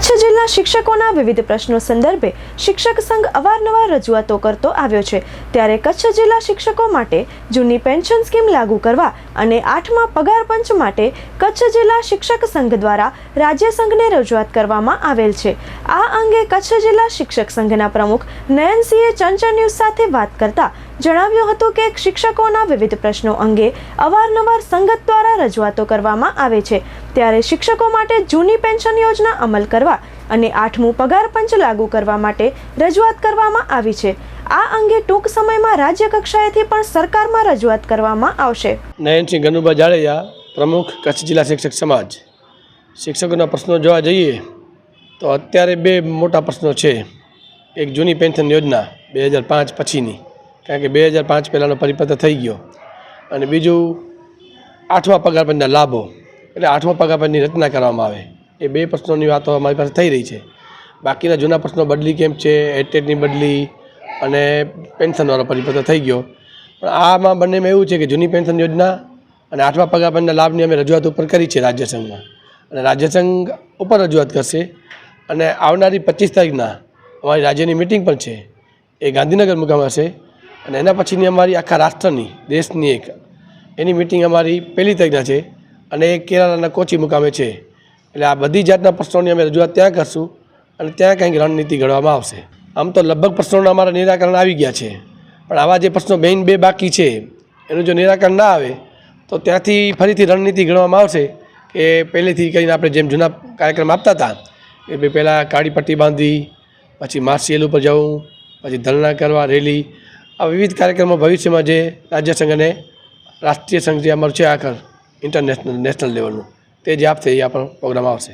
સંઘના શિક્ષકોના વિવિધ પ્રશ્નો સંદર્ભે શિક્ષક સંઘ અવારનવાર રજૂઆતો કરતો આવ્યો છે. ત્યારે કચ્છ જિલ્લા શિક્ષકો માટે જૂની પેન્શન સ્કીમ લાગુ કરવા અને આઠમા પગાર પંચ માટે કચ્છ જિલ્લા શિક્ષક સંઘ દ્વારા રાજ્ય સંઘને રજૂઆત કરવામાં આવેલ છે. આ અંગે કચ્છ જિલ્લા શિક્ષક સંઘના પ્રમુખ નયનસિંહે ચંચળ ન્યૂઝ સાથે વાત કરતા જણાવ્યું હતું કે શિક્ષકોના વિવિધ પ્રશ્નો અંગે અવારનવાર સંગત દ્વારા રજૂઆતો કરવામાં આવે છે. ત્યારે શિક્ષકો માટે જૂની પેન્શન યોજના અમલ કરવા અને આઠમું પગાર પંચ લાગુ કરવા માટે રજૂઆત કરવામાં આવી છે. આ અંગે ટૂંક સમયમાં રાજ્ય કક્ષાએથી પણ સરકારમાં રજૂઆત કરવામાં આવશે. નયનસિંહ ગનુભા જાડેજા, પ્રમુખ કચ્છ જિલ્લા શિક્ષક સમાજ. શિક્ષકોના પ્રશ્નો જોવા જઈએ તો અત્યારે બે મોટા પ્રશ્નો છે. એક જૂની પેન્શન યોજના બે હજાર પાંચ પછીની. કારણ કે બે હજાર પાંચ પહેલાંનો પરિપત્ર થઈ ગયો. અને બીજું, આઠમા પગાર લાભો. એટલે આઠમા પગાર રચના કરવામાં આવે. એ બે પ્રશ્નોની વાતો અમારી પાસે થઈ રહી છે. બાકીના જૂના પ્રશ્નો બદલી કેમ છે એટેટની બદલી અને પેન્શનવાળો પરિપત્ર થઈ ગયો. પણ આમાં બંનેમાં એવું છે કે જૂની પેન્શન યોજના અને આઠમા પગાર લાભની અમે રજૂઆત ઉપર કરી છે રાજ્ય સંઘમાં. અને રાજ્ય સંઘ ઉપર રજૂઆત કરશે. અને આવનારી પચીસ તારીખના અમારી રાજ્યની મિટિંગ પણ છે. એ ગાંધીનગર મુકામ હશે. અને એના પછીની અમારી આખા રાષ્ટ્રની, દેશની એક. એની મિટિંગ અમારી પહેલી તારીખના છે અને એ કેરાલાના કોચી મુકામે છે. એટલે આ બધી જાતના પ્રશ્નોની અમે રજૂઆત ત્યાં કરશું અને ત્યાં કંઈક રણનીતિ ઘડવામાં આવશે. આમ તો લગભગ પ્રશ્નોના અમારા નિરાકરણ આવી ગયા છે. પણ આવા જે પ્રશ્નો બેન બે બાકી છે, એનું જો નિરાકરણ ના આવે, તો ત્યાંથી ફરીથી રણનીતિ ઘડવામાં આવશે કે પહેલેથી કરીને આપણે જેમ જૂના કાર્યક્રમ આપતા હતા એ ભાઈ પહેલાં કાળી પટ્ટી બાંધી, પછી માર્શિયલ ઉપર જવું, પછી ધરણા કરવા, રેલી આ વિવિધ કાર્યક્રમો ભવિષ્યમાં જે રાજ્ય સંઘ અને રાષ્ટ્રીય સંઘ જે અમારું છે આખર ઇન્ટરનેશનલ નેશનલ લેવલનું તે જે આપશે એ આપણો પ્રોગ્રામ આવશે.